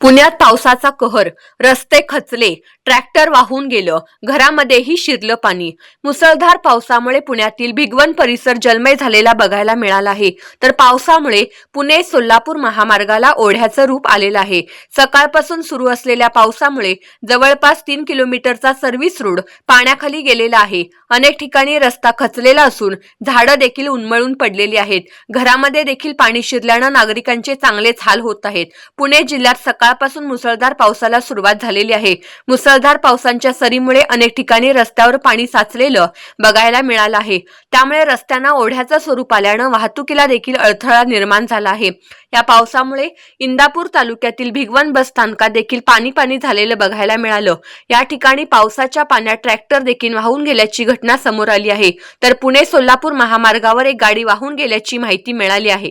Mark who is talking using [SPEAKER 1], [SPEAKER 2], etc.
[SPEAKER 1] पुण्यात पावसाचा कहर रस्ते खचले ट्रॅक्टर वाहून गेलं घरामध्येही शिरलं पाणी. मुसळधार पावसामुळे पुण्यातील भिगवण परिसर जलमय झालेला बघायला मिळाला आहे. तर पावसामुळे पुणे सोलापूर महामार्गाला ओढ्याचं रूप आलेलं आहे. सकाळपासून सुरू असलेल्या पावसामुळे जवळपास तीन किलोमीटरचा सर्व्हिस रोड पाण्याखाली गेलेला आहे. अनेक ठिकाणी रस्ता खचलेला असून झाडं देखील उन्मळून पडलेली आहेत. घरामध्ये देखील पाणी शिरल्यानं नागरिकांचे चांगलेच हाल होत आहेत. पुणे जिल्ह्यात सकाळपासून मुसळधार पावसाला सुरुवात झालेली आहे. मुसळधार पावसांच्या सरीमुळे अनेक ठिकाणी रस्त्यावर पाणी साचलेलं बघायला मिळालं आहे. त्यामुळे रस्त्यांना ओढ्याचं स्वरूप आल्यानं वाहतुकीला देखील अडथळा निर्माण झाला आहे. या पावसामुळे इंदापूर तालुक्यातील भिगवण बस स्थानकात देखील पाणी पाणी झालेलं बघायला मिळालं. या ठिकाणी पावसाच्या पाण्यात ट्रॅक्टर देखील वाहून गेल्याची घटना समोर आली आहे. तर पुणे सोलापूर महामार्गावर एक गाडी वाहून गेल्याची माहिती मिळाली आहे.